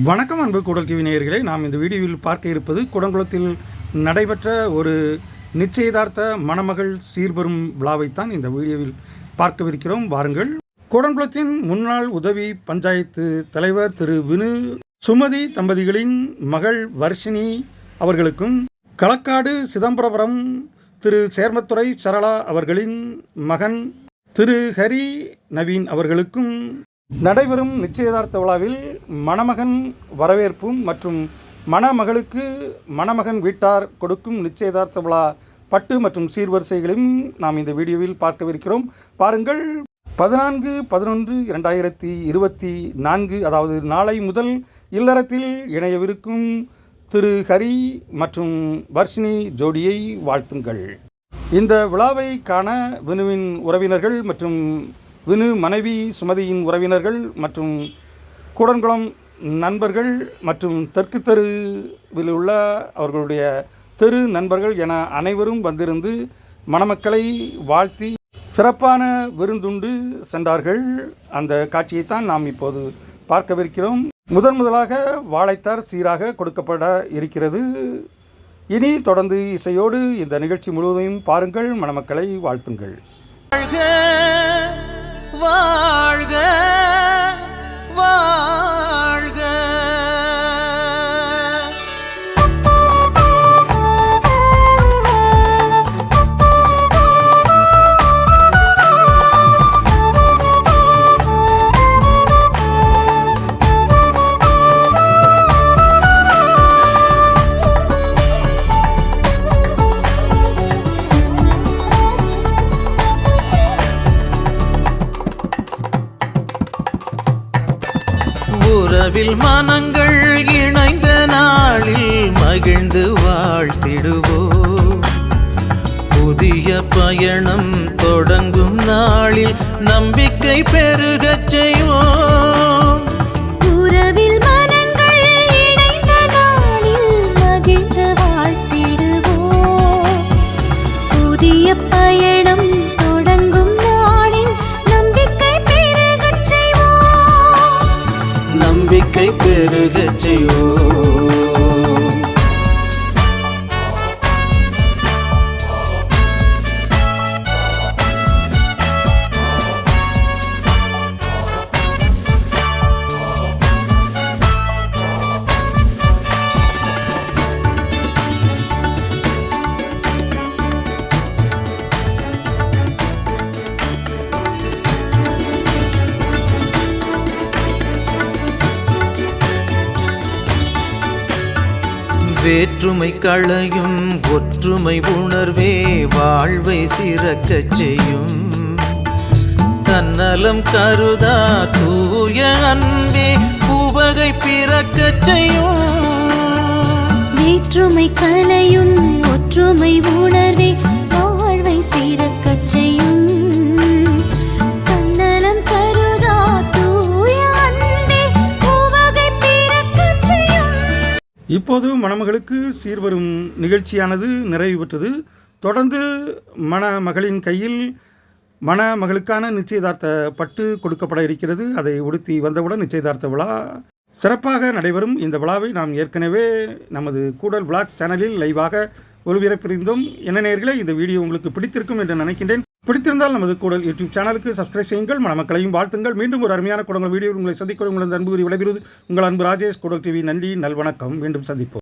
வணக்கம் அன்பு குடல் டிவி நேயர்களே. நாம் இந்த வீடியோவில் பார்க்க இருப்பது குடங்குளத்தில் நடைபெற்ற ஒரு நிச்சயதார்த்த மணமகள் சீர்பெறும் விழாவைத்தான் இந்த வீடியோவில் பார்க்கவிருக்கிறோம். வாருங்கள். குடங்குளத்தின் முன்னாள் உதவி பஞ்சாயத்து தலைவர் திரு வினு சுமதி தம்பதிகளின் மகள் வர்ஷினி அவர்களுக்கும் களக்காடு சிதம்பரபுரம் திரு சேர்மத்துறை சரளா அவர்களின் மகன் திரு ஹரி நவீன் அவர்களுக்கும் நடைபெறும் நிச்சயதார்த்த விழாவில் மணமகன் வரவேற்பும் மற்றும் மணமகளுக்கு மணமகன் வீட்டார் கொடுக்கும் நிச்சயதார்த்த விழா பட்டு மற்றும் சீர்வரிசைகளையும் நாம் இந்த வீடியோவில் பார்க்கவிருக்கிறோம். பாருங்கள். பதினான்கு பதினொன்று இரண்டாயிரத்தி இருபத்தி நான்கு அதாவது நாளை முதல் இல்லறத்தில் இணையவிருக்கும் திரு ஹரி மற்றும் வர்ஷினி ஜோடியை வாழ்த்துங்கள். இந்த விழாவை காண வினுவின் உறவினர்கள் மற்றும் வினு மனைவி சுமதியின் உறவினர்கள் மற்றும் கூடன்குளம் நண்பர்கள் மற்றும் தெற்கு தெருவில் உள்ள அவர்களுடைய தெரு நண்பர்கள் என அனைவரும் வந்திருந்து மணமக்களை வாழ்த்தி சிறப்பான விருந்துண்டு சென்றார்கள். அந்த காட்சியைத்தான் நாம் இப்போது பார்க்கவிருக்கிறோம். முதன் முதலாக வாழைத்தார் சீராக கொடுக்கப்பட இருக்கிறது. இனி தொடர்ந்து இசையோடு இந்த நிகழ்ச்சி முழுவதையும் பாருங்கள். மணமக்களை வாழ்த்துங்கள். வாழ்க. இரவில் மனங்கள் இணைந்த நாளில் மகிழ்ந்து வாழ்த்திடுவோம் புதிய பயணம் தொடங்கும் நாளில் நம்பிக்கை பெருகச் செய்வோம் நம்பிக்கை வேற்றுமை களையும் ஒற்றுமை உணர்வே வாழ்வை சிறக்கச் செய்யும். தன்னலம் கருதா தூய அன்பே உவகை பிறக்கச் செய்யும். வேற்றுமை கலையும் ஒற்றுமை உணர்வே இப்போது மணமகளுக்கு சீர்வரும் நிகழ்ச்சியானது நிறைவு பெற்றது. தொடர்ந்து மணமகளின் கையில் மணமகளுக்கான நிச்சயதார்த்த பட்டு கொடுக்கப்பட இருக்கிறது. அதை உடுத்தி வந்தவுடன் நிச்சயதார்த்த விழா சிறப்பாக நடைபெறும். இந்த விழாவை நாம் ஏற்கனவே நமது கூடல் விளாக் சேனலில் லைவாக ஒளிபரப்பியிருந்தோம். என்ன நேர்களே இந்த வீடியோ உங்களுக்கு பிடித்திருக்கும் என்று நினைக்கின்றேன். பிடித்திருந்தால் நமது கூடல் யூடியூப் சேனலுக்கு சப்ஸ்கிரைப் செய்யுங்கள். மணமக்களையும் வாழ்த்துங்கள். மீண்டும் ஒரு அருமையான குடங்கள் வீடியோ உங்களை சந்திக்க உங்களது அன்பு கூறி உங்கள் அன்பு ராஜேஷ். குடல் டிவி நன்றி. நல்வணக்கம். மீண்டும் சந்திப்போம்.